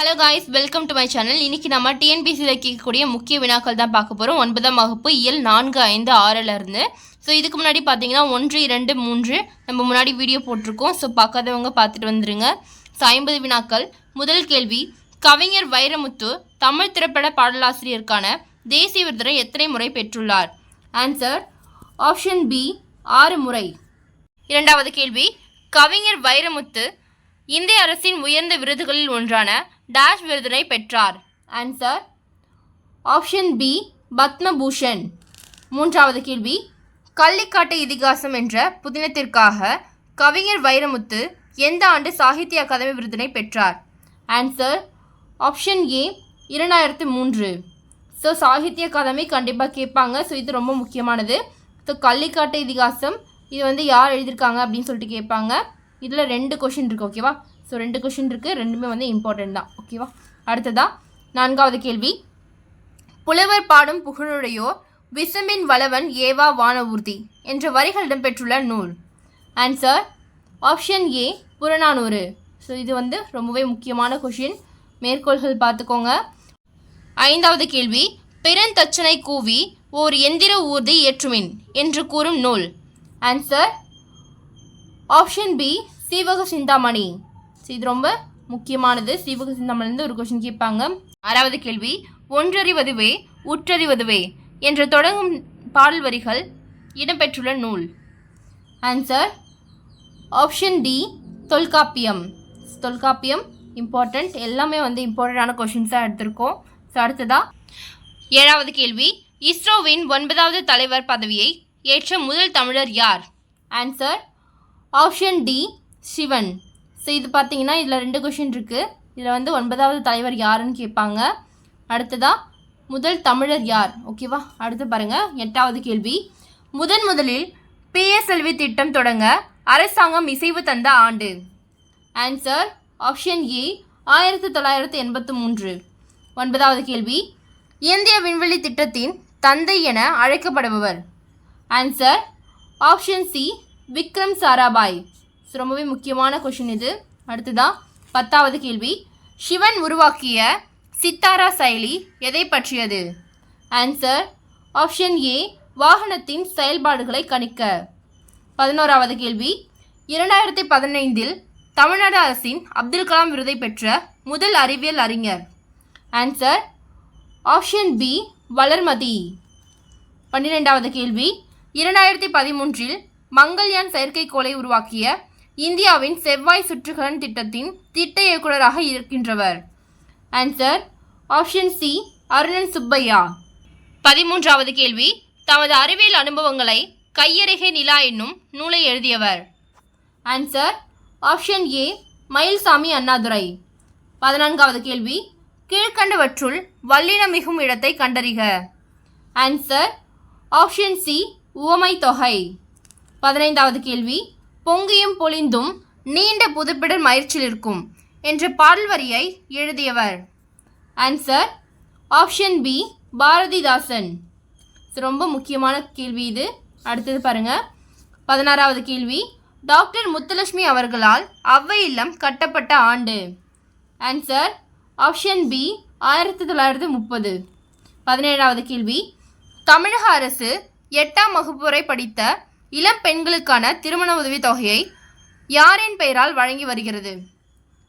Hello guys welcome to my channel இன்றைக்கி நம்ம டிஎன்பிசியில் கேட்கக்கூடிய முக்கிய வினாக்கள் தான் பார்க்க போகிறோம் ஒன்பதாம் வகுப்பு இயல் நான்கு ஐந்து ஆறிலிருந்து ஸோ இதுக்கு முன்னாடி பார்த்தீங்கன்னா ஒன்று இரண்டு மூன்று நம்ம முன்னாடி வீடியோ போட்டிருக்கோம். ஸோ பார்க்காதவங்க பார்த்துட்டு வந்துருங்க. ஸோ ஐம்பது வினாக்கள். முதல் கேள்வி கவிஞர் வைரமுத்து தமிழ் திரைப்பட பாடலாசிரியருக்கான தேசிய விருதினை எத்தனை முறை பெற்றுள்ளார்? ஆன்சர் ஆப்ஷன் பி ஆறு முறை. இரண்டாவது கேள்வி கவிஞர் வைரமுத்து இந்திய அரசின் உயர்ந்த விருதுகளில் ஒன்றான டேஷ் விருதினை பெற்றார். Answer option B Padma Bhushan. மூன்றாவது கேள்வி கள்ளிக்காட்டு இதிகாசம் என்ற புதினத்திற்காக கவிஞர் வைரமுத்து எந்த ஆண்டு சாகித்ய அகாதமி விருதினை பெற்றார்? ஆன்சர் ஆப்ஷன் ஏ இரண்டாயிரத்து மூன்று. ஸோ சாகித்ய அகாதமி கண்டிப்பாக கேட்பாங்க. ஸோ இது ரொம்ப முக்கியமானது. ஸோ கள்ளிக்காட்டு இதிகாசம் இது வந்து யார் எழுதியிருக்காங்க அப்படின்னு சொல்லிட்டு கேட்பாங்க. இதில் ரெண்டு கொஷின் இருக்குது ஓகேவா ஸோ ரெண்டு கொஷின் இருக்குது ரெண்டுமே வந்து இம்பார்ட்டன்ட் தான் ஓகேவா அடுத்ததா நான்காவது கேள்வி. புலவர் பாடும் புகழுடையோர் விசும்பின் வளவன் ஏவா வானவூர்த்தி என்ற வரிகள் இடம்பெற்றுள்ள நூல். Answer option A Purananuru. So இது வந்து ரொம்பவே முக்கியமான கொஷின் மேற்கோள்கள் பார்த்துக்கோங்க. ஐந்தாவது கேள்வி பெருந்தச்சனை கூவி ஓர் எந்திர ஊர்தி ஏற்றுமின் என்று கூறும் நூல். Answer option B Seevaka Chintamani. இது ரொம்ப முக்கியமானது. சீவக சிந்தாமணிலேருந்து ஒரு கொஷின் கேட்பாங்க. ஆறாவது கேள்வி ஒன்றறிவதுவே உற்றறிவதுவே என்று தொடங்கும் பாடல் வரிகள் இடம்பெற்றுள்ள நூல். Answer option D Tolkappiyam. Tolkappiyam important எல்லாமே வந்து இம்பார்ட்டண்டான கொஷின்ஸாக எடுத்திருக்கோம். ஸோ அடுத்ததா ஏழாவது கேள்வி இஸ்ரோவின் ஒன்பதாவது தலைவர் பதவியை ஏற்ற முதல் தமிழர் யார்? Answer option D Sivan. So இது பார்த்தீங்கன்னா இதில் ரெண்டு கொஷின் இருக்குது இதில் வந்து ஒன்பதாவது தலைவர் யாருன்னு கேட்பாங்க. அடுத்ததா முதல் தமிழர் யார்? ஓகேவா அடுத்து பாருங்கள் எட்டாவது கேள்வி. முதன் முதலில் பிஎஸ்எல்வி திட்டம் தொடங்க அரசாங்கம் இசைவு தந்த ஆண்டு. ஆன்சர் ஆப்ஷன் ஏ ஆயிரத்தி தொள்ளாயிரத்தி எண்பத்து மூன்று. ஒன்பதாவது கேள்வி. இந்திய விண்வெளி திட்டத்தின் தந்தை என அழைக்கப்படுபவர். Answer option C Vikram Sarabhai. So ரொம்பவே முக்கியமான கொஷின் இது. அடுத்துதான் பத்தாவது கேள்வி. சிவன் உருவாக்கிய சித்தாரா செயலி எதை பற்றியது? ஆன்சர் ஆப்ஷன் ஏ வாகனத்தின் செயல்பாடுகளை கணிக்க. பதினோராவது கேள்வி. இரண்டாயிரத்தி பதினைந்தில் தமிழ்நாடு அரசின் அப்துல் கலாம் விருதை பெற்ற முதல் அறிவியல் அறிஞர். Answer option B Valarmathi. பன்னிரெண்டாவது கேள்வி. இரண்டாயிரத்தி பதிமூன்றில் மங்கள்யான் செயற்கைக்கோளை உருவாக்கிய இந்தியாவின் செவ்வாய் சுற்றுகலன் திட்டத்தின் திட்ட இயக்குநராக இருக்கின்றவர். Answer option C Arunan Subbiah. பதிமூன்றாவது கேள்வி. தமது அறிவியல் அனுபவங்களை கையறிகை நிலா என்னும் நூலை எழுதியவர். Answer option A Mylswamy Annadurai. பதினான்காவது கேள்வி. கீழ்கண்டவற்றுள் வல்லினம் மிகும் இடத்தை கண்டறிக. ஆன்சர் ஆப்ஷன் சி உவமை தொகை. பதினைந்தாவது கேள்வி. பொங்கியும் பொழிந்தும் நீண்ட புதுப்பிடர் மயிற்சியில் இருக்கும் என்ற பாடல் வரியை எழுதியவர். Answer option B Bharathidasan. ரொம்ப முக்கியமான கேள்வி இது. அடுத்தது பாருங்க. பதினாறாவது கேள்வி. டாக்டர் முத்துலட்சுமி அவர்களால் அவ்வை இல்லம் கட்டப்பட்ட ஆண்டு. ஆன்சர் ஆப்ஷன் பி ஆயிரத்தி தொள்ளாயிரத்தி முப்பது. பதினேழாவது கேள்வி. தமிழக அரசு எட்டாம் வகுப்பு வரை படித்த இளம் பெண்களுக்கான திருமண உதவித் தொகையை யாரின் பெயரால் வழங்கி வருகிறது?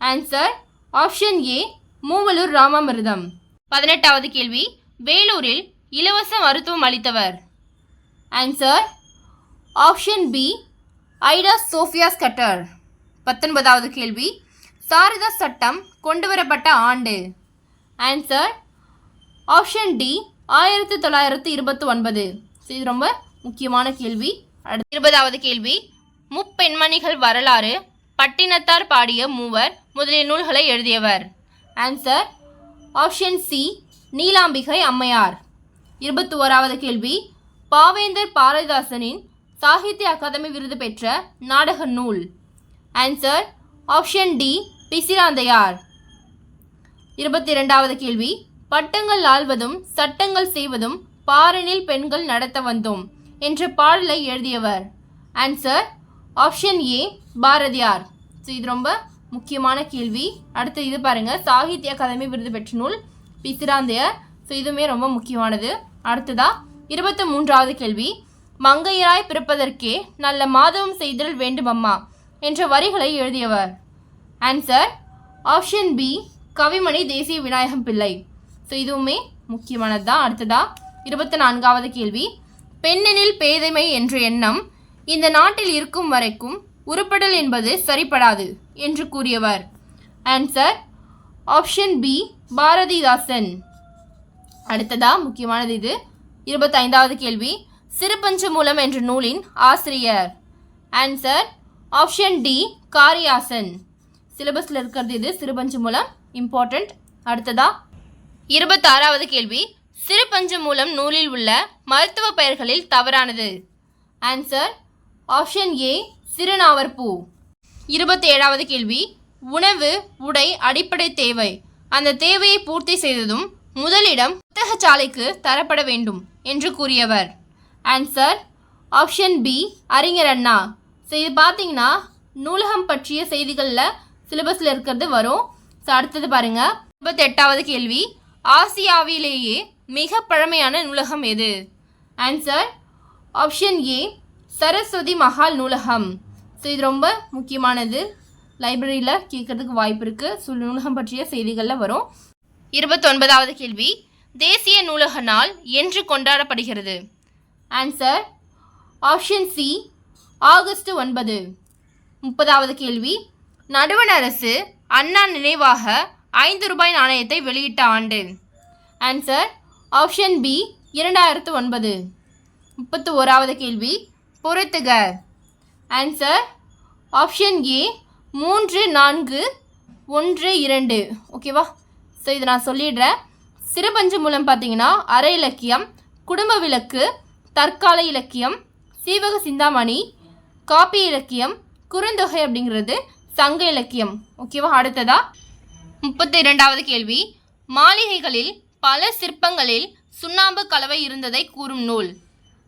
Answer option A Moovalur Ramamirtham. பதினெட்டாவது கேள்வி வேலூரில் இலவச மருத்துவம் அளித்தவர். Answer option B Ida Sophia Scudder. பத்தொன்பதாவது கேள்வி சாரதா சட்டம் கொண்டுவரப்பட்ட ஆண்டு. ஆன்சர் ஆப்ஷன் டி ஆயிரத்தி தொள்ளாயிரத்தி இருபத்தி ஒன்பது. இது ரொம்ப முக்கியமான கேள்வி. இருபதாவது கேள்வி. முப்பெண்மணிகள் வரலாறு பட்டினத்தார் பாடிய மூவர் முதலிய நூல்களை எழுதியவர். ஆன்சர் ஆப்ஷன் சி நீலாம்பிகை அம்மையார். இருபத்தி ஓராவது கேள்வி. பாவேந்தர் பாரதிதாசனின் சாகித்ய அகாதமி விருது பெற்ற நாடக நூல். Answer option D Pisirandaiyar. இருபத்தி இரண்டாவது கேள்வி. பட்டங்கள் ஆள்வதும் சட்டங்கள் செய்வதும் பாரனில் பெண்கள் நடத்த வந்தோம். என்ற பாடலை எழுதியவர். Answer option A Bharathiyar. So இது ரொம்ப முக்கியமான கேள்வி. அடுத்து இது பாருங்கள் சாகித்ய அகாதமி விருது பெற்ற நூல் பிசிராந்தையர். ஸோ இதுவுமே ரொம்ப முக்கியமானது. அடுத்ததா இருபத்தி மூன்றாவது கேள்வி. மங்கையராய் பிறப்பதற்கே நல்ல மாதவம் செய்தல் வேண்டுமம்மா என்ற வரிகளை எழுதியவர். ஆன்சர் ஆப்ஷன் பி கவிமணி தேசிய விநாயகம் பிள்ளை. ஸோ இதுவுமே முக்கியமானது தான் அடுத்ததா இருபத்தி நான்காவது கேள்வி. பெண்ணெனில் பேதைமை என்ற எண்ணம் இந்த நாட்டில் இருக்கும் வரைக்கும் உருப்படல் என்பது சரிப்படாது என்று கூறியவர். Answer option B Bharathidasan. அடுத்ததா முக்கியமானது இது. இருபத்தைந்தாவது கேள்வி. சிறுபஞ்சமூலம் என்ற நூலின் ஆசிரியர். Answer option D Kariyasan. சிலபஸில் இருக்கிறது இது சிறுபஞ்சமூலம் இம்பார்ட்டண்ட் அடுத்ததா இருபத்தாறாவது கேள்வி. சிறுபஞ்சமூலம் நூலில் உள்ள மருத்துவ பெயர்களில் தவறானது. ஆன்சர் ஆப்ஷன் ஏ சிறுநாவற்பூ. இருபத்தி ஏழாவது கேள்வி. உணவு உடை அடிப்படை தேவை. அந்த தேவையை பூர்த்தி செய்ததும் முதலிடம் புத்தகச்சாலைக்கு தரப்பட வேண்டும் என்று கூறியவர். ஆன்சர் ஆப்ஷன் பி அறிஞர் அண்ணா. ஸோ இது பார்த்தீங்கன்னா நூலகம் பற்றிய செய்திகளில் சிலபஸில் இருக்கிறது வரும். ஸோ அடுத்தது பாருங்கள் இருபத்தெட்டாவது கேள்வி. ஆசியாவிலேயே மிக பழமையான நூலகம் எது? Answer option A Saraswathi Mahal நூலகம். ஸோ இது ரொம்ப முக்கியமானது. லைப்ரரியில் கேட்கறதுக்கு வாய்ப்பு இருக்குது ஸோ நூலகம் பற்றிய செய்திகளில் வரும். இருபத்தொன்பதாவது கேள்வி. தேசிய நூலக நாள் என்று கொண்டாடப்படுகிறது. ஆன்சர் ஆப்ஷன் சி ஆகஸ்ட் ஒன்பது. முப்பதாவது கேள்வி. நடுவண் அரசு அண்ணா நினைவாக ஐந்து ரூபாய் நாணயத்தை வெளியிட்ட ஆண்டு. ஆன்சர் ஆப்ஷன் பி இரண்டாயிரத்து ஒன்பது. முப்பத்து ஓராவது கேள்வி பொறுத்துக. ஆன்சர் ஆப்ஷன் ஏ மூன்று நான்கு ஒன்று இரண்டு. ஓகேவா ஸோ இதை நான் சொல்லிடுறேன். சிறுபஞ்சு மூலம் பார்த்தீங்கன்னா அற இலக்கியம் குடும்ப விளக்கு தற்கால இலக்கியம் சீவக சிந்தாமணி காப்பி இலக்கியம் குறுந்தொகை அப்படிங்கிறது சங்க இலக்கியம். ஓகேவா அடுத்ததா? முப்பத்தி இரண்டாவது கேள்வி மாளிகைகளில் பல சிற்பங்களில் சுண்ணாம்பு கலவை இருந்ததை கூறும் நூல்.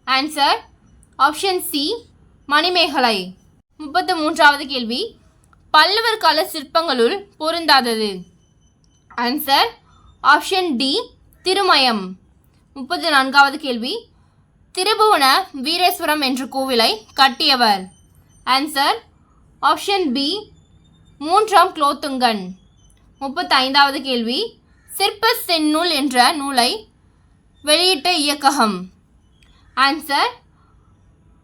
Answer option C Manimegalai. முப்பத்து மூன்றாவது கேள்வி. பல்லவர் கால சிற்பங்களுள் பொருந்தாதது. Answer option D Thirumayam. முப்பத்தி நான்காவது கேள்வி. திருபுவன வீரேஸ்வரம் என்ற கோவிலை கட்டியவர். ஆன்சர் ஆப்ஷன் பி மூன்றாம் குலோத்துங்கன். முப்பத்தைந்தாவது கேள்வி. சிற்ப செந்நூல் என்ற நூலை வெளியிட்ட இயக்ககம். ஆன்சர்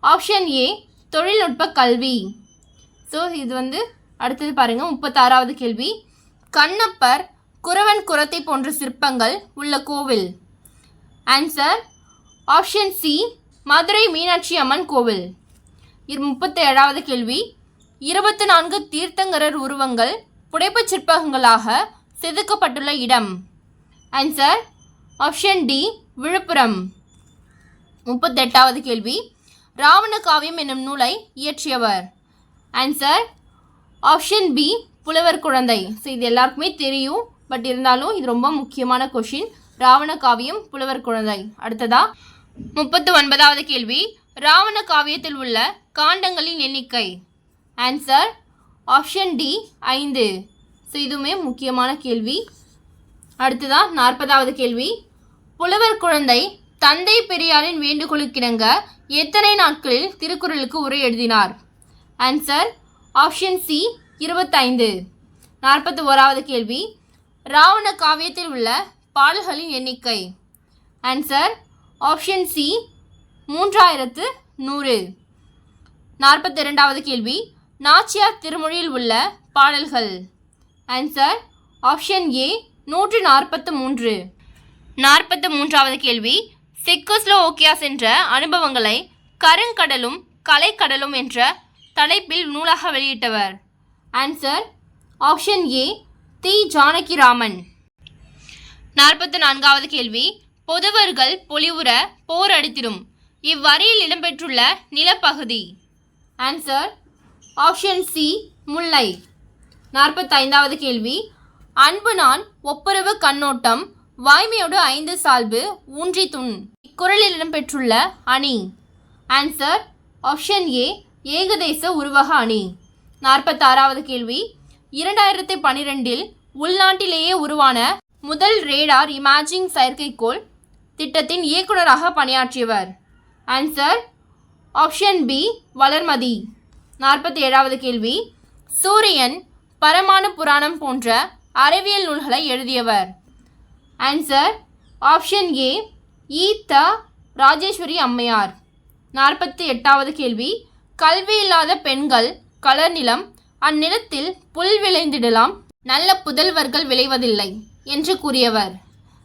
ஆப்ஷன் ஏ தொழில்நுட்ப கல்வி. ஸோ இது வந்து அடுத்தது பாருங்கள் முப்பத்தாறாவது கேள்வி. கண்ணப்பர் குறவன் குரத்தை போன்ற சிற்பங்கள் உள்ள கோவில். Answer option C Madurai Meenakshi Amman கோவில். இது முப்பத்தி ஏழாவது கேள்வி. இருபத்தி நான்கு தீர்த்தங்கரர் உருவங்கள் புடைப்புச் சிற்பங்களாக செதுக்கப்பட்டுள்ள இடம். Answer option D Villupuram. முப்பத்தெட்டாவது கேள்வி. ராவண காவியம் என்னும் நூலை இயற்றியவர். ஆன்சர் ஆப்ஷன் பி புலவர் குழந்தை. ஸோ இது எல்லாருக்குமே தெரியும் பட் இருந்தாலும் இது ரொம்ப முக்கியமான கொஷின் ராவண காவியம் புலவர் குழந்தை. அடுத்ததா? முப்பத்து ஒன்பதாவது கேள்வி. ராவண காவியத்தில் உள்ள காண்டங்களின் எண்ணிக்கை. ஆன்சர் ஆப்ஷன் டி ஐந்து. ஸோ இதுவுமே முக்கியமான கேள்வி. அடுத்துதான் நாற்பதாவது கேள்வி. புலவர் குழந்தை தந்தை பெரியாரின் வேண்டுகோளுக்கிணங்க எத்தனை நாட்களில் திருக்குறளுக்கு உரை எழுதினார்? ஆன்சர் ஆப்ஷன் சி இருபத்தைந்து. நாற்பத்தி ஓராவது கேள்வி. ராவண காவியத்தில் உள்ள பாடல்களின் எண்ணிக்கை. ஆன்சர் ஆப்ஷன் சி மூன்றாயிரத்து நூறு. நாற்பத்தி இரண்டாவது கேள்வி. நாச்சியார் திருமொழியில் உள்ள பாடல்கள். ஆன்சர் ஆப்ஷன் ஏ நூற்று நாற்பத்து மூன்று. நாற்பத்து மூன்றாவது கேள்வி. செக்கோஸ்லோவோக்கியா சென்ற அனுபவங்களை கருங்கடலும் கலைக்கடலும் என்ற தலைப்பில் நூலாக வெளியிட்டவர். Answer option A Thi. Janakiraman. நாற்பத்தி நான்காவது கேள்வி. பொதுவர்கள் பொலிவுற போர் அடித்திடும். இவ்வரியில் இடம்பெற்றுள்ள நிலப்பகுதி. ஆன்சர் ஆப்ஷன் சி முல்லை. நாற்பத்தைந்தாவது கேள்வி. அன்பு நான் ஒப்புரவு கண்ணோட்டம் வாய்மையோடு ஐந்து சால்பு ஊன்றி துண் இக்குறளில் இடம்பெற்றுள்ள அணி. ஆன்சர் ஆப்ஷன் ஏ ஏகதேச உருவக அணி. நாற்பத்தாறாவது கேள்வி. இரண்டாயிரத்தி பன்னிரெண்டில் உள்நாட்டிலேயே உருவான முதல் ரேடார் இமேஜிங் செயற்கைக்கோள் திட்டத்தின் இயக்குனராக பணியாற்றியவர். Answer option B Valarmathi. நாற்பத்தி ஏழாவது கேள்வி. சூரியன் பரமானு புராணம் போன்ற அறிவியல் நூல்களை எழுதியவர். ஆன்சர் ஆப்ஷன் ஏ ஈ த ராஜேஸ்வரி அம்மையார். நாற்பத்தி எட்டாவது கேள்வி. கல்வி இல்லாத பெண்கள் கலர் நிலம் அந்நிலத்தில் புல் விளைந்திடலாம் நல்ல புதல்வர்கள் விளைவதில்லை என்று கூறியவர்.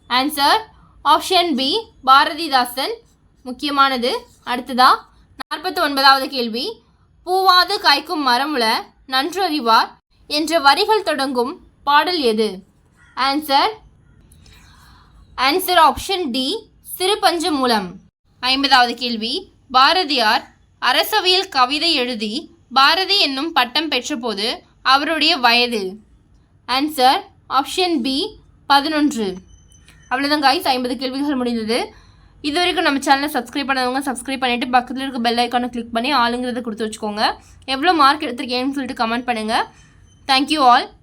Answer option B Bharathidasan. முக்கியமானது அடுத்ததா? நாற்பத்தி ஒன்பதாவது கேள்வி. பூவாது காய்க்கும் மரமுல நன்றறிவார் என்ற வரிகள் தொடங்கும் பாடல் எது? Answer answer option D Sirupanchamoolam ஐம்பதாவது கேள்வி. பாரதியார் அரசவையில் கவிதை எழுதி பாரதி என்னும் பட்டம் பெற்றபோது அவருடைய வயது. ஆன்சர் ஆப்ஷன் பி பதினொன்று. அவ்வளோதான் காய்ஸ் ஐம்பது கேள்விகள் முடிந்தது. இது வரைக்கும் நம்ம சேனலை சப்ஸ்கிரைப் பண்ணவங்க சப்ஸ்கிரைப் பண்ணிவிட்டு பக்கத்தில் இருக்க பெல் ஐக்கானை கிளிக் பண்ணி ஆளுங்கிறத கொடுத்து வச்சுக்கோங்க. எவ்வளோ மார்க் எடுத்திருக்கேன்னு சொல்லிட்டு கமெண்ட் பண்ணுங்கள் Thank you all.